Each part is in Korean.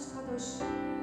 de cada.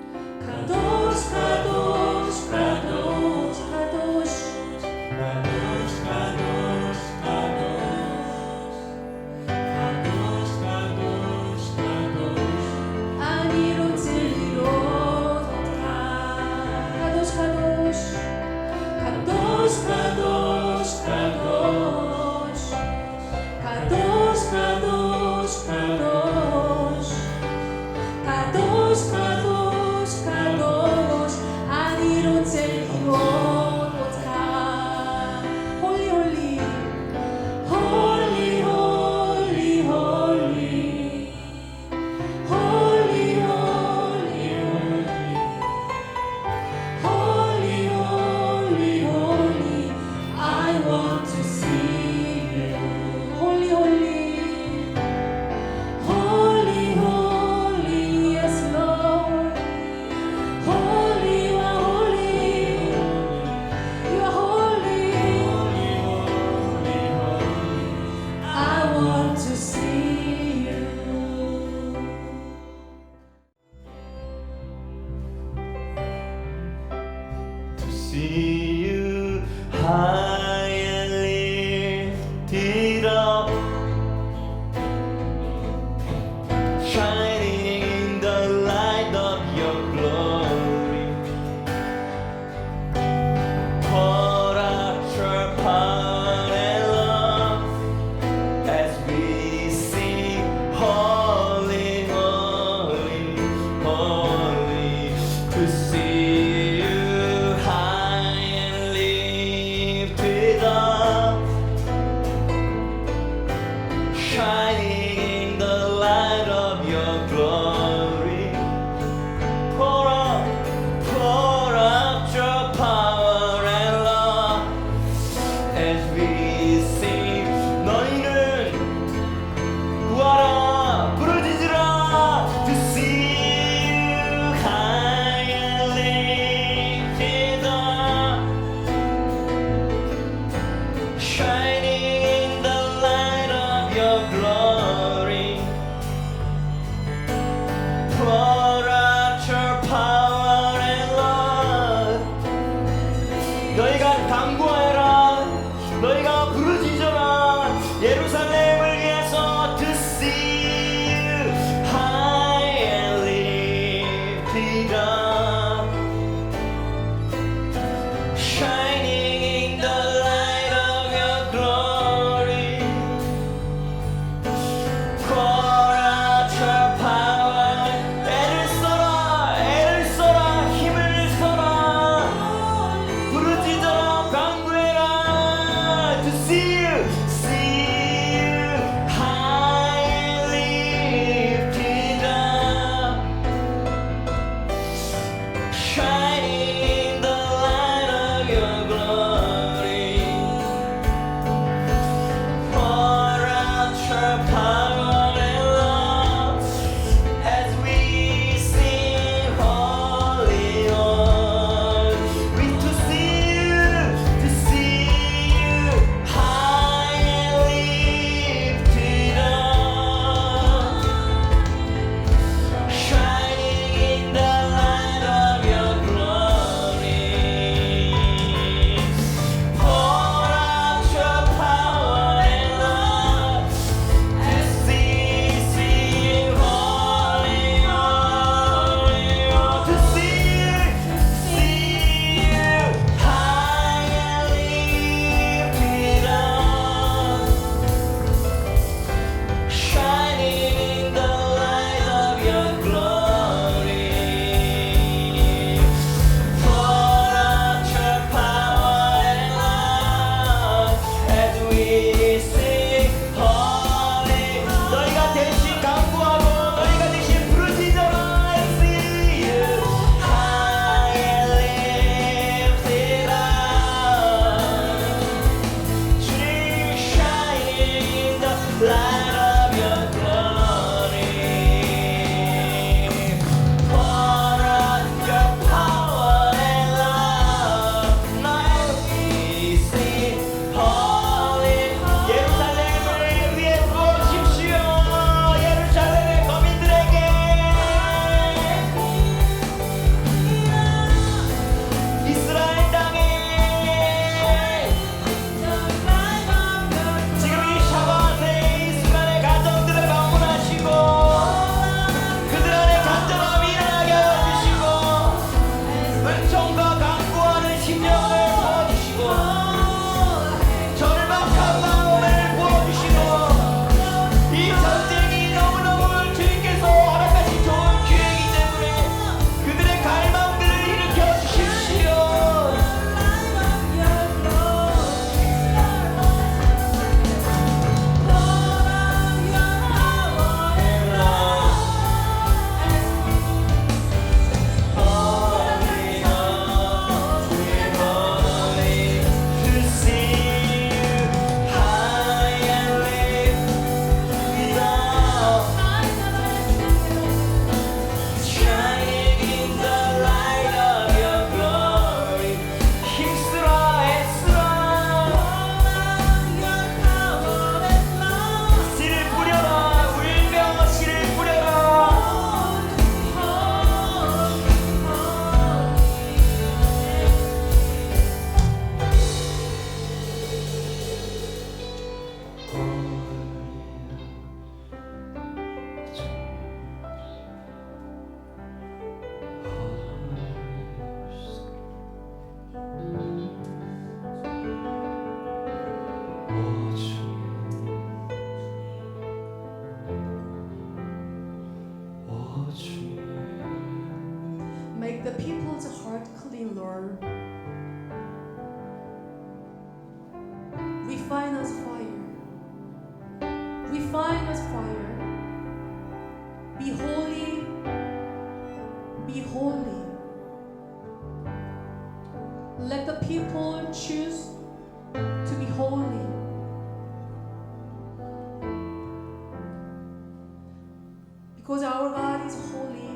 Because our God is holy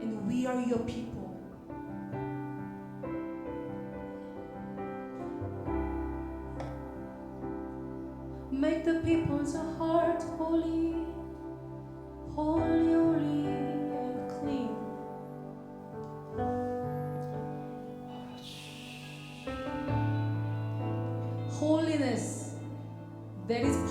and we are your people. Make the people's heart holy, holy, holy, and clean. Holiness, there is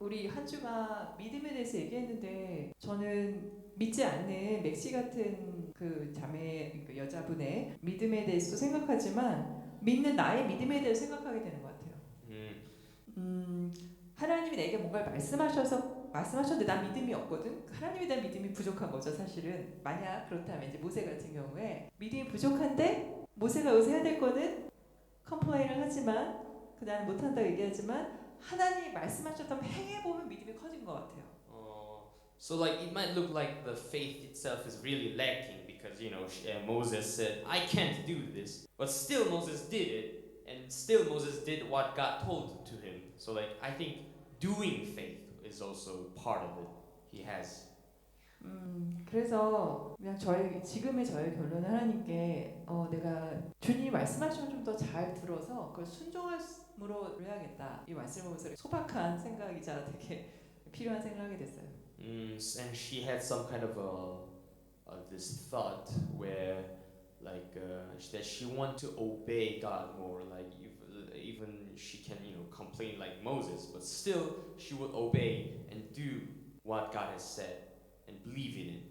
우리 한 주가 믿음에 대해서 얘기했는데 저는 믿지 않는 맥시 같은 그 자매 그 여자분의 믿음에 대해서 생각하지만 믿는 나의 믿음에 대해서 생각하게 되는 것 같아요. 음, 하나님이 내게 뭔가를 말씀하셔서 말씀하셨는데 난 믿음이 없거든. 하나님에 대한 믿음이 부족한 거죠, 사실은. 만약 그렇다면 이제 모세 같은 경우에 믿음이 부족한데 모세가 여기서 해야 될 거는 컴플레인을 하지만 그 나는 못한다고 얘기하지만 하나님이 말씀하셨다면 행해 보면 믿음이 커진 것 같아요. Uh, so like it might look like the faith itself is really lacking because you know sh- uh, Moses said I can't do this, but still Moses did it, and still Moses did what God told to him. So like I think doing faith is also part of it. He has. 음, 그래서 그냥 저희 지금의 저의 결론은 하나님께 어, 내가 주님이 말씀하시면 좀 더 잘 들어서 그걸 순종함으로 해야겠다. 이 말씀을 보면서 소박한 생각이자 되게 필요한 생각을 하게 됐어요. Mm, s- and she had some kind of a, uh, this thought where like uh, sh- that she want to obey God more like if, even she can you know complain like Moses but still she would obey and do what God has said and believe in it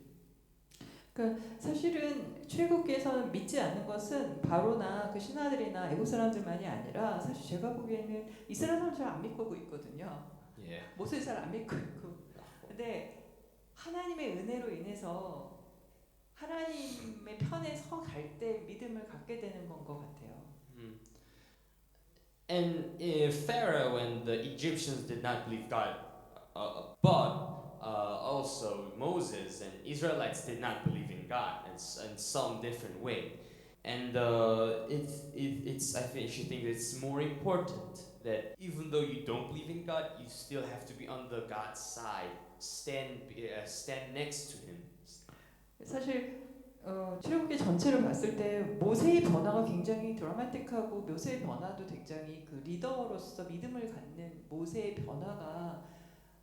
사실은 출애굽기에서는 믿지 않는 것은 바로나 그 신하들이나 애국 사람들만이 아니라 사실 제가 보기에는 이스라엘 사람들 잘안 믿고 있거든요. yeah 모세 잘안 믿고 있고. 근데 하나님의 은혜로 인해서 하나님의 편에 서 갈 때 믿음을 갖게 되는 건 것 같아요. Mm. And uh, Pharaoh and the Egyptians did not believe God, uh, but uh, also Moses and Israelites did not believe in God in, s- in some different way. And uh, it's, it, it's, I think she thinks it's more important that even though you don't believe in God, you still have to be on the God's side, stand, uh, stand next to Him. 사실 어, 출애굽기 전체를 봤을 때 모세의 변화가 굉장히 드라마틱하고 모세의 변화도 굉장히 그 리더로서 믿음을 갖는 모세의 변화가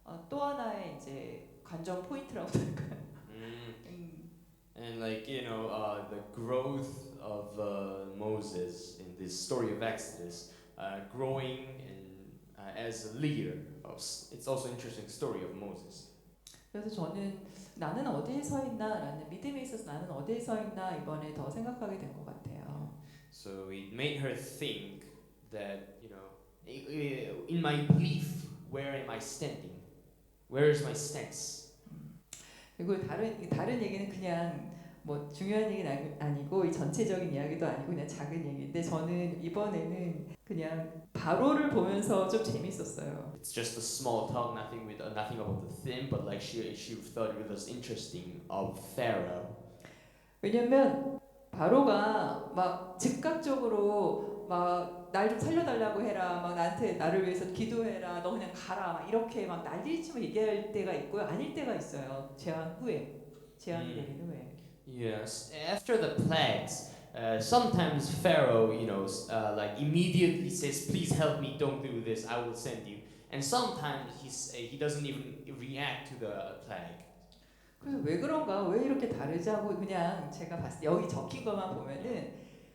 어, 또 하나의 이제 관전 포인트라고 할까요? Mm. 음, And like you know, uh, the growth of uh, Moses in this story of Exodus, uh, growing and uh, as a leader. Of, s- it's also an interesting story of Moses. 그래서 저는 나는 어디에 서 있나라는 믿음에 있어서 나는 어디에 서 있나 이번에 더 생각하게 된 것 같아요. So it made her think that you know, i- i- in my belief, where am I standing? Where is my stance? 그리고 다른 다른 얘기는 그냥 뭐 중요한 얘기는 아니- 아니고 이 전체적인 이야기도 아니고 그냥 작은 얘기인데 저는 이번에는 그냥 바로를 보면서 좀 재밌었어요. It's just a small talk, nothing with uh, nothing about the theme, but like she she thought it was interesting of Pharaoh. 왜냐면 바로가 막 즉각적으로 막 날 좀 살려달라고 해라, 막 나한테 나를 위해서 기도해라, 너 그냥 가라, 막 이렇게 막 난리치면 얘기할 때가 있고요, 아닐 때가 있어요. 재앙 후에, 재앙이 음. 내린 후에. Yes, after the plagues, uh, sometimes Pharaoh, you know, s- uh, like immediately says, "Please help me! Don't do this. I will send you." And sometimes he's, uh, he doesn't even react to the plague. 그래서 왜 그런가, 왜 이렇게 다르지 하고 그냥 제가 봤을 때 여기 적힌 것만 보면은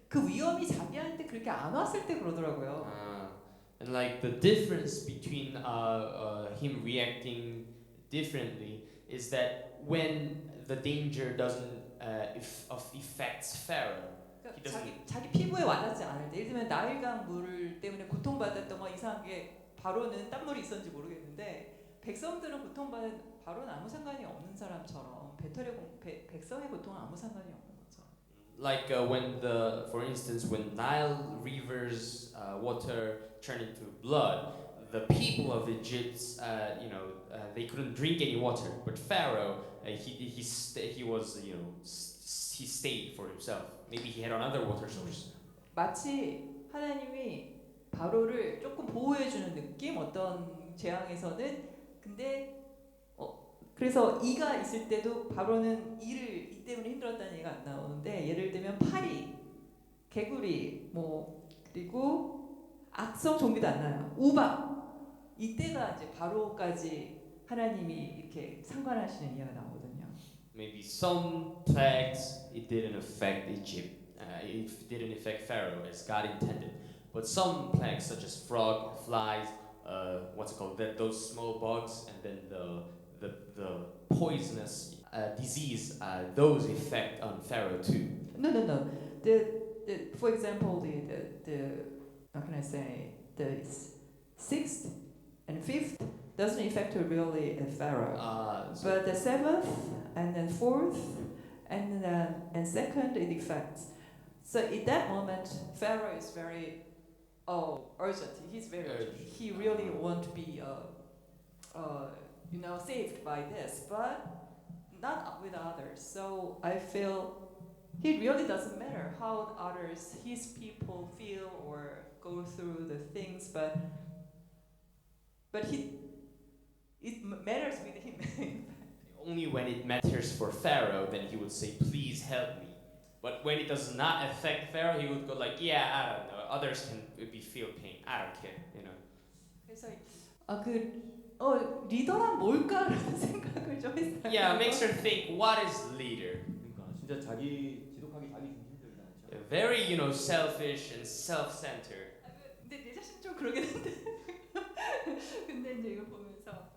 그 위험이 자기한테 그렇게 안 왔을 때 그러더라고요. Uh, and like the difference between uh, uh, him reacting differently is that when the danger doesn't uh, if, of affects Pharaoh, 그러니까 자기 자기 피부에 와닿지 않을 때, 예를 들면 나일강 물 때문에 고통받았던 거 이상하게 바로는 땀물이 있었는지 모르겠는데 백성들은 고통받은 바로는 아무 상관이 없는 사람처럼 배터리 공, 배, 백성의 고통은 아무 상관이 없는 거죠. like uh, when the, for instance, when Nile rivers uh, water turned into blood, the people of Egypt, uh, you know, uh, they couldn't drink any water. But Pharaoh, uh, he he sta he was, you know, s- he stayed for himself. Maybe he had another water source. 마치 하나님이 바로를 조금 보호해 주는 느낌 어떤 재앙에서는 근데 어 그래서 이가 있을 때도 바로는 이를 이 때문에 힘들었다는 얘기가 안 나오는데 예를 들면 파리, 개구리 뭐 그리고 악성 좀비도 안 나요. 우박 이때가 이제 바로까지 하나님이 이렇게 상관하시는 이야기가 나오거든요. Maybe some plagues it didn't affect Egypt. Uh, it didn't affect Pharaoh as God intended. But some plagues, such as frog, flies, uh, what's it called? That those small bugs, and then the the, the poisonous uh, disease, uh, those affect on Pharaoh too. No, no, no. The, the for example, the, the, the how can I say the s- sixth and fifth doesn't affect really a pharaoh, Uh, so but the seventh and then fourth and then and second it affects. So in that moment, pharaoh is very oh urgent. He's very urgent. He really want to be uh, uh, you know saved by this, but not with others. So I feel it really doesn't matter how others, his people feel or go through the things, but but he, it m- matters with him. only when it matters for Pharaoh, then he would say, "Please help me." But when it does not affect Pharaoh, he would go like, "Yeah, I don't know. Others can be feel pain. I don't care." You know. 그래서 아그어 리더란 뭘까라는 생각을 좀 했어요. Yeah, it makes her think, what is leader? 그러니까 진짜 자기 지독하게 자기 중심적이다 진짜. Very, you know, selfish and self-centered. 아, 그- 근데 내 자신 좀 그러긴 한데. 근데 이제 이거 보면서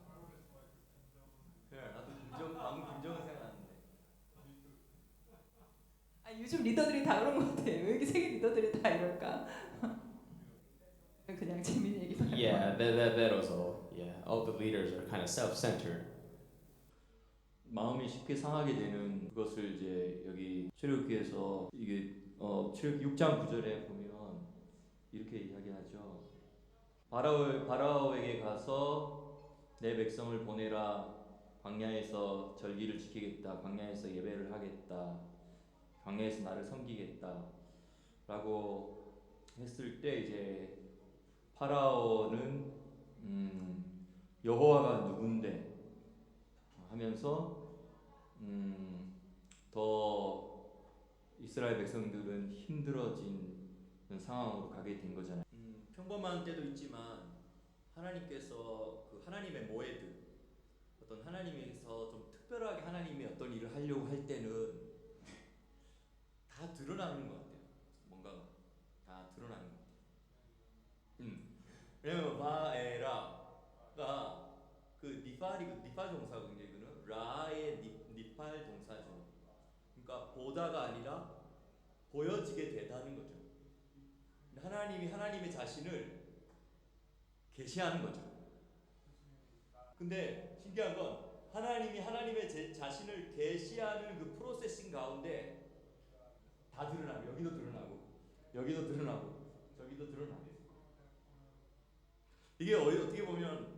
그래 나도 김정 방금 김정은 생각나는데. 아 요즘 리더들이 다 그런 것 같아. 왜 이렇게 세계 리더들이 다 이럴까? 그냥 재밌는 얘기만. Yeah, that, that, that was all. Yeah, all the leaders are kind of self-centered. 마음이 쉽게 상하게 되는 그것을 이제 여기 출애굽기에서 이게 어 출애굽기 6장 9절에 보면 이렇게 이야기하죠. 바라오 바라오에게 가서 내 백성을 보내라. 광야에서 절기를 지키겠다. 광야에서 예배를 하겠다. 광야에서 나를 섬기겠다. 라고 했을 때 이제 파라오는 음, 여호와가 누군데 하면서 음, 더 이스라엘 백성들은 힘들어진 상황으로 가게 된 거잖아요. 음, 평범한 때도 있지만 하나님께서 그 하나님의 모에드 어떤 하나님께서 좀 특별하게 하나님이 어떤 일을 하려고 할 때는 드러나는 것 같아요. 뭔가 다 드러나는 것 같아요. 음. 왜냐면 바에라가 그 니팔이 그 니팔 굉장히 그는 라의 니, 니팔 동사죠. 그러니까 보다가 아니라 보여지게 되다는 거죠. 하나님이 하나님의 자신을 계시하는 거죠. 근데 신기한 건 하나님이 하나님의 제, 자신을 계시하는 그 프로세싱 가운데 다 드러나고 여기도 드러나고 여기도 드러나고 저기도 드러나고 이게 어- 어떻게 보면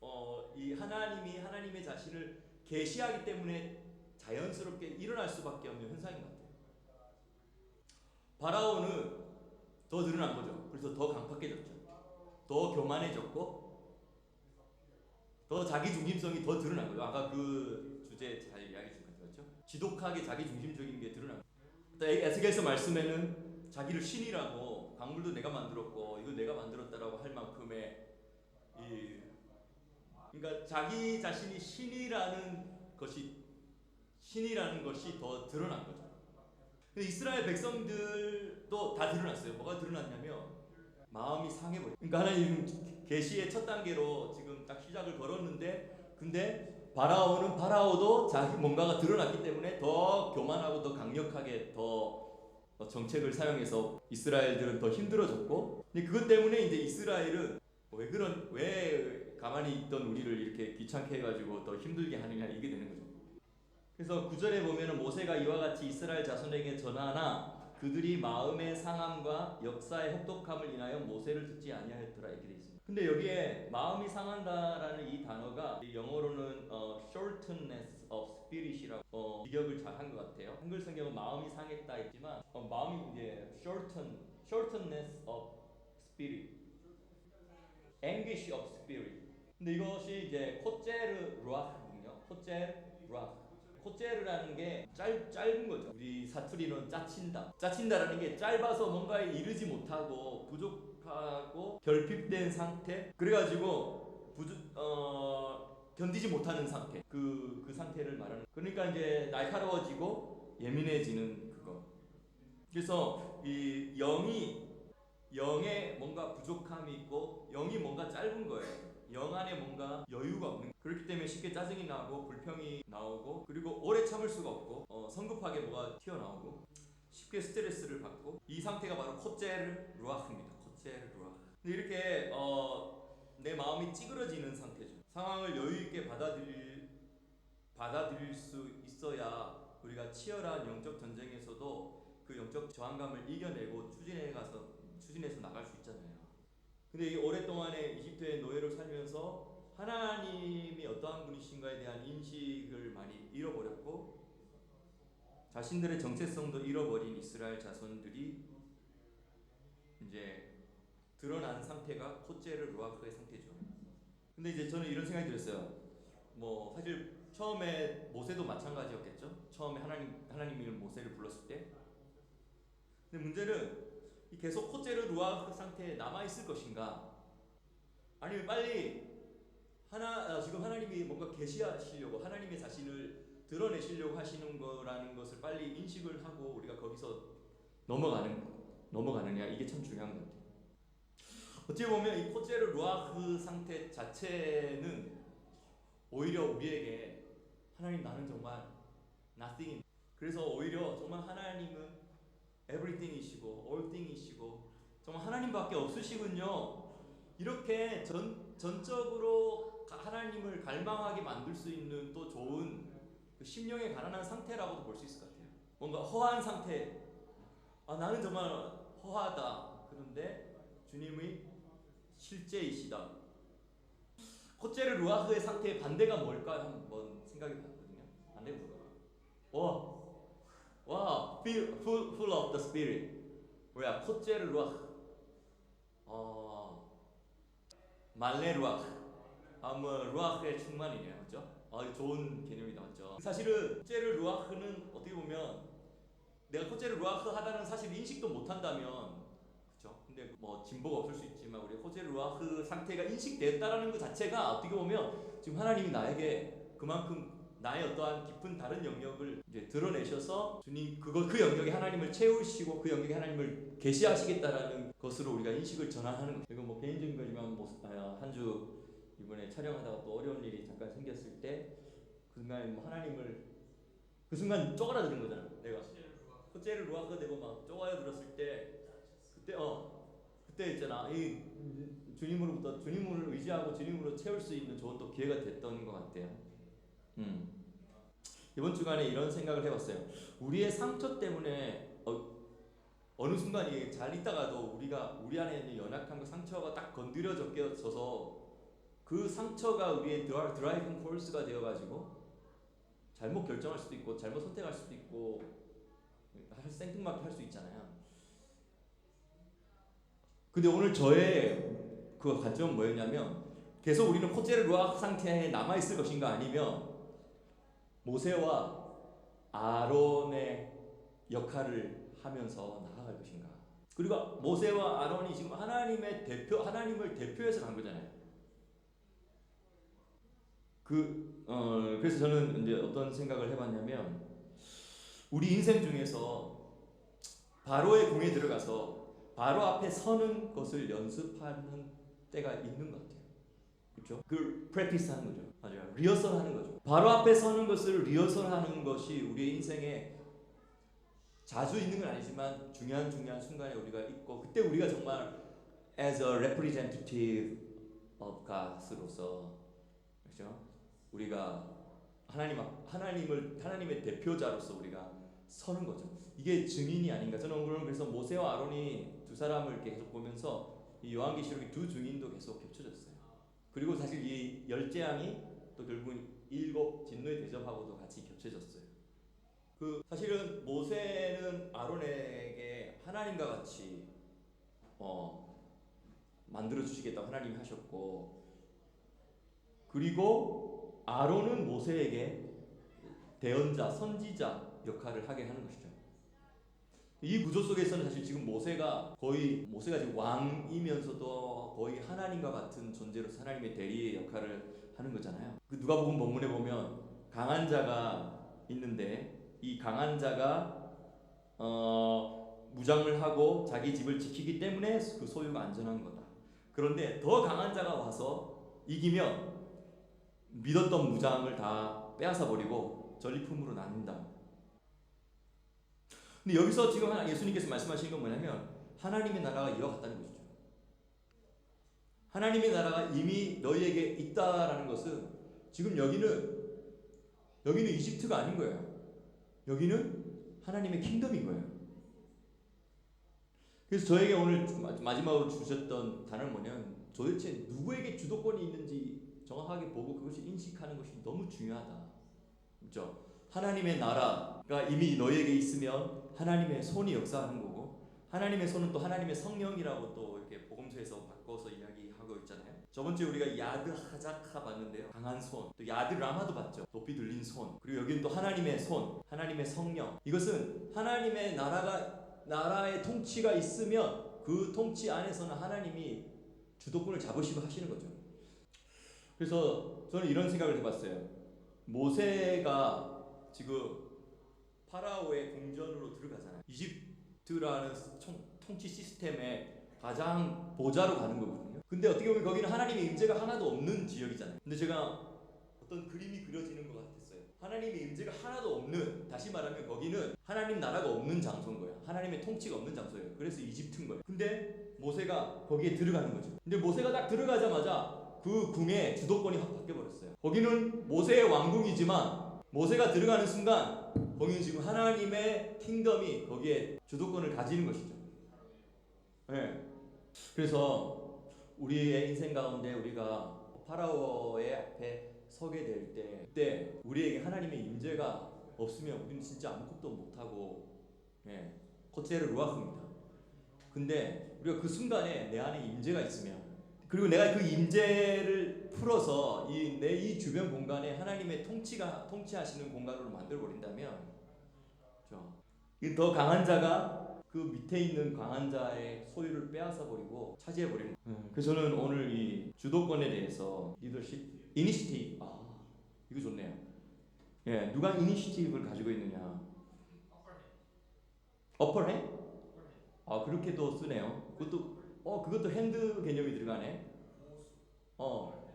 어, 이 하나님이 하나님의 자신을 계시하기 때문에 자연스럽게 일어날 수밖에 없는 현상인 것 같아요. 바라오는 더 드러난 거죠. 그래서 더 강팍해졌죠. 더 교만해졌고 더 자기 중심성이 더 드러난 거예요. 아까 그 주제 잘 이야기해 준것 같죠. 지독하게 자기 중심적인 게 드러난. 또 에스겔서 말씀에는 자기를 신이라고 강물도 내가 만들었고 이거 내가 만들었다라고 할 만큼의 이 그러니까 자기 자신이 신이라는 것이 신이라는 것이 더 드러난 거죠. 근데 이스라엘 백성들도 다 드러났어요. 뭐가 드러났냐면 마음이 상해버려. 그러니까 하나님 계시의 첫 단계로 지금 딱 시작을 걸었는데, 근데 바라오는 바라오도 자기 뭔가가 드러났기 때문에 더 교만하고 더 강력하게 더 정책을 사용해서 이스라엘들은 더 힘들어졌고, 근데 그것 때문에 이제 이스라엘은 왜 그런 왜 가만히 있던 우리를 이렇게 귀찮게 해가지고 더 힘들게 하느냐 이게 되는 거죠. 그래서 구절에 보면은 모세가 이와 같이 이스라엘 자손에게 전하나 그들이 마음의 상함과 역사의 혹독함을 인하여 모세를 듣지 아니하였더라 이렇게 돼 있습니다. 근데 여기에 마음이 상한다라는 이 단어가 이 영어로는 어, shortness of spirit이라고 어, 직역을 잘 한 것 같아요. 한글 성경은 마음이 상했다 했지만 어, 마음이 이제 shorten, shortness of spirit, anguish of spirit. 근데 이것이 이제 코제르 루아흐거든요. 코제르 루아흐. 코제르라는 게 짧, 짧은 거죠. 우리 사투리는 짜친다. 짜친다라는 게 짧아서 뭔가에 이르지 못하고 부족하고 결핍된 상태. 그래가지고 부주, 어, 견디지 못하는 상태. 그, 그 상태를 말하는. 그러니까 이제 날카로워지고 예민해지는 그거. 그래서 이 영이 영에 뭔가 부족함이 있고 영이 뭔가 짧은 거예요. 영 안에 뭔가 여유가 없는 그렇기 때문에 쉽게 짜증이 나고 불평이 나오고 그리고 오래 참을 수가 없고 어, 성급하게 뭐가 튀어나오고 쉽게 스트레스를 받고 이 상태가 바로 코제르 루아흐입니다. 코제르 루아흐. 근데 이렇게 어, 내 마음이 찌그러지는 상태죠. 상황을 여유 있게 받아들일 받아들일 수 있어야 우리가 치열한 영적 전쟁에서도 그 영적 저항감을 이겨내고 추진해 가서 추진해서 나갈 수 있잖아요. 근데 이 오랫동안의 이집트의 노예로 살면서 하나님이 어떠한 분이신가에 대한 인식을 많이 잃어버렸고 자신들의 정체성도 잃어버린 이스라엘 자손들이 이제 드러난 상태가 코제르 루아크의 상태죠. 근데 이제 저는 이런 생각이 들었어요. 뭐 사실 처음에 모세도 마찬가지였겠죠. 처음에 하나님 하나님이 모세를 불렀을 때. 근데 문제는 이 계속 코제르 루아크 상태에 남아 있을 것인가? 아니면 빨리 하나 아, 지금 하나님이 뭔가 계시하시려고 하나님의 자신을 드러내시려고 하시는 거라는 것을 빨리 인식을 하고 우리가 거기서 넘어가는 넘어가느냐 이게 참 중요한 것 같아요. 어찌 보면 이 코제르 루아크 상태 자체는 오히려 우리에게 하나님 나는 정말 nothing. 그래서 오히려 정말 하나님은 everything이시고 allthing이시고 정말 하나님밖에 없으시군요. 이렇게 전 전적으로 하나님을 갈망하게 만들 수 있는 또 좋은 그 심령의 가난한 상태라고도 볼 수 있을 것 같아요. 뭔가 허한 상태. 아 나는 정말 허하다. 그런데 주님의 실제이시다. 코제르 루아흐의 상태의 반대가 뭘까 한번 생각해 봤거든요. 반대가 뭘까? 와, 와, full, full of the spirit. 뭐야, 코제르 루아흐. 어, 말레 루아흐. 아, 뭐 루아흐의 충만이네요, 그렇죠? 아, 좋은 개념이다, 맞죠? 사실은 코제르 루아흐는 어떻게 보면 내가 코제르 루아흐 하다는 사실 인식도 못 한다면 그렇죠? 근데 뭐 진보가 없을 수 있지만 우리 호제르 루아흐 상태가 인식됐다라는 것 자체가 어떻게 보면 지금 하나님이 나에게 그만큼 나의 어떠한 깊은 다른 영역을 이제 드러내셔서 주님 그거 그 영역에 하나님을 채우시고 그 영역에 하나님을 계시하시겠다라는 것으로 우리가 인식을 전환하는 거. 이거 뭐 개인적인 거지만 뭐, 한주 이번에 촬영하다가 또 어려운 일이 잠깐 생겼을 때 그 순간에 뭐 하나님을 그 순간 쪼그라드는 거잖아. 내가 호재를 루아가 되고 막 쪼그라들었을 때 그때 어 그때 있잖아 이 주님으로부터 주님을 의지하고 주님으로 채울 수 있는 좋은 또 기회가 됐던 것 같아요. 음. 이번 주간에 이런 생각을 해봤어요. 우리의 상처 때문에 어, 어느 순간 이게 잘 있다가도 우리가 우리 안에 있는 연약한 그 상처가 딱 건드려져서 그 상처가 우리의 드라, 드라이빙 폴스가 되어가지고 잘못 결정할 수도 있고 잘못 선택할 수도 있고 할 생뚱맞게 할 수 있잖아요. 근데 오늘 저의 그 관점은 뭐였냐면 계속 우리는 코제르 루악 상태에 남아 있을 것인가 아니면 모세와 아론의 역할을 하면서 나아갈 것인가. 그리고 모세와 아론이 지금 하나님의 대표 하나님을 대표해서 간 거잖아요. 그 어, 그래서 저는 이제 어떤 생각을 해봤냐면 우리 인생 중에서 바로의 궁에 들어가서 바로 앞에 서는 것을 연습하는 때가 있는 것 같아요. 그렇죠? 그 프랙티스 하는 거죠. 맞아요. 리허설 하는 거죠. 바로 앞에 서는 것을 리허설 하는 것이 우리의 인생에 자주 있는 건 아니지만 중요한 중요한 순간에 우리가 있고 그때 우리가 정말 as a representative of God으로서 그렇죠? 우리가 하나님 앞 하나님을 하나님의 대표자로서 우리가 서는 거죠. 이게 증인이 아닌가. 저는 그래서 모세와 아론이 두 사람을 계속 보면서 이 요한계시록의 두 증인도 계속 겹쳐졌어요. 그리고 사실 이 열재앙이 또 결국은 일곱 진노의 대접하고도 같이 겹쳐졌어요. 그 사실은 모세는 아론에게 하나님과 같이 어 만들어 주시겠다고 하나님이 하셨고 그리고 아론은 모세에게 대언자, 선지자 역할을 하게 하는 것이죠. 이 구조 속에서는 사실 지금 모세가 거의 모세가 지금 왕이면서도 거의 하나님과 같은 존재로서 하나님의 대리의 역할을 하는 거잖아요. 그 누가복음 본문에 보면 강한 자가 있는데 이 강한 자가 어, 무장을 하고 자기 집을 지키기 때문에 그 소유가 안전한 거다. 그런데 더 강한 자가 와서 이기면 믿었던 무장을 다 빼앗아 버리고 전리품으로 나눈다. 근데 여기서 지금 예수님께서 말씀하시는 건 뭐냐면 하나님의 나라가 이와 같다는 것이죠. 하나님의 나라가 이미 너희에게 있다라는 것은 지금 여기는 여기는 이집트가 아닌 거예요. 여기는 하나님의 킹덤인 거예요. 그래서 저에게 오늘 마- 마지막으로 주셨던 단어는 뭐냐면 도대체 누구에게 주도권이 있는지 정확하게 보고 그것이 인식하는 것이 너무 중요하다. 그렇죠? 하나님의 나라가 이미 너희에게 있으면 하나님의 손이 역사하는 거고 하나님의 손은 또 하나님의 성령이라고 또 이렇게 복음서에서 바꿔서 이야기하고 있잖아요. 저번 주에 우리가 야드 하자카 봤는데요. 강한 손. 또 야드 라마도 봤죠. 높이 들린 손. 그리고 여기는 또 하나님의 손, 하나님의 성령. 이것은 하나님의 나라가 나라의 통치가 있으면 그 통치 안에서는 하나님이 주도권을 잡으시고 하시는 거죠. 그래서 저는 이런 생각을 해봤어요. 모세가 지금 파라오의 궁전으로 들어가잖아요. 이집트라는 총, 통치 시스템의 가장 보좌로 가는 거거든요. 근데 어떻게 보면 거기는 하나님의 임재가 하나도 없는 지역이잖아요. 근데 제가 어떤 그림이 그려지는 것 같았어요. 하나님의 임재가 하나도 없는 다시 말하면 거기는 하나님 나라가 없는 장소인 거예요. 하나님의 통치가 없는 장소예요. 그래서 이집트인 거예요. 근데 모세가 거기에 들어가는 거죠. 근데 모세가 딱 들어가자마자 그 궁의 주도권이 확 바뀌어 버렸어요. 거기는 모세의 왕궁이지만 모세가 들어가는 순간 거기는 지금 하나님의 킹덤이 거기에 주도권을 가지는 것이죠. 네. 그래서 우리의 인생 가운데 우리가 파라오의 앞에 서게 될 때, 그때 우리에게 하나님의 임재가 없으면 우리는 진짜 아무것도 못하고, 예, 코체르 루아크입니다. 근데 우리가 그 순간에 내 안에 임재가 있으면, 그리고 내가 그 임재를 풀어서 이 내 이 주변 공간에 하나님의 통치가 통치하시는 공간으로 만들어 버린다면, 더 강한 자가 그 밑에 있는 강한 자의 소유를 빼앗아 버리고 차지해 버리는. 음, 그래서 저는 오늘 이 주도권에 대해서 리더십, 이니시티브, 아 이거 좋네요. 예, 누가 이니시티브를 가지고 있느냐? 어퍼핸? 아 그렇게도 쓰네요. 그것도 어 그것도 핸드 개념이 들어가네. 어,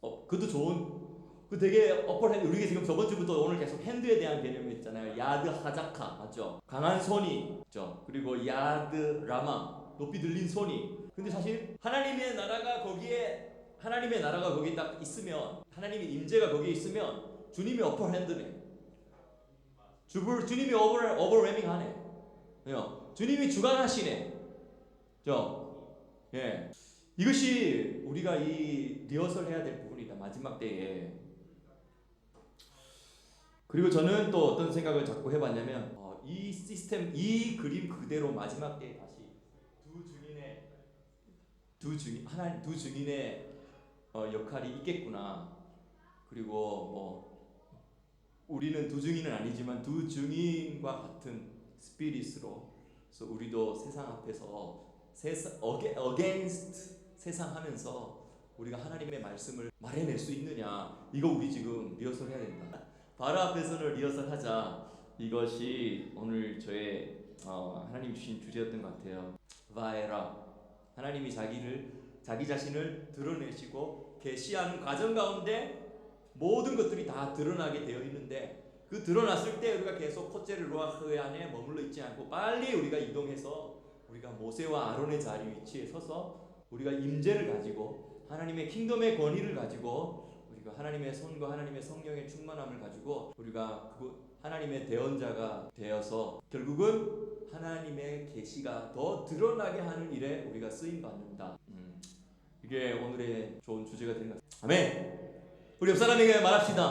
어 그것도 좋은. 그 되게 어퍼핸드 우리가 지금 저번 주부터 오늘 계속 핸드에 대한 개념이 있잖아요. 야드 하자카 맞죠? 강한 손이 있죠. 그리고 야드 라마 높이 들린 손이. 근데 사실 하나님의 나라가 거기에 하나님의 나라가 거기 딱 있으면 하나님의 임재가 거기에 있으면 주님이 어퍼핸드네. 주불 주님이 오버 오버웨밍하네. 요 주님이 주관하시네. 죠? 예. 이것이 우리가 이 리허설 해야 될 부분이다. 마지막 때에. 그리고 저는 또 어떤 생각을 자꾸 해봤냐면 어, 이 시스템, 이 그림 그대로 마지막 때에 다시 두 증인의 두 증인 하나 두 증인의 어, 역할이 있겠구나. 그리고 뭐 우리는 두 증인은 아니지만 두 증인과 같은 스피릿으로 그래서 우리도 세상 앞에서 세상 against 세상 하면서 우리가 하나님의 말씀을 말해낼 수 있느냐 이거 우리 지금 리허설 해야 된다. 바로 앞에서는 리허설 하자. 이것이 오늘 저의 어, 하나님 주신 주제였던 것 같아요. 바에라 하나님이 자기를 자기 자신을 드러내시고 계시하는 과정 가운데 모든 것들이 다 드러나게 되어 있는데 그 드러났을 때 우리가 계속 코체르 루아흐 안에 머물러 있지 않고 빨리 우리가 이동해서 우리가 모세와 아론의 자리 위치에 서서 우리가 임재를 가지고 하나님의 킹덤의 권위를 가지고 우리가 하나님의 손과 하나님의 성령의 충만함을 가지고 우리가 그 하나님의 대언자가 되어서 결국은 하나님의 계시가 더 드러나게 하는 일에 우리가 쓰임 받는다. 음, 이게 오늘의 좋은 주제가 된것 같습니다. 아멘. 우리 옆 사람에게 말합시다.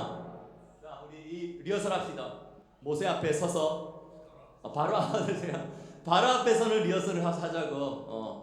자, 우리 이 리허설 합시다. 모세 앞에 서서 아, 바로 제가 바로 앞에서는 리허설을 하- 하자고. 어,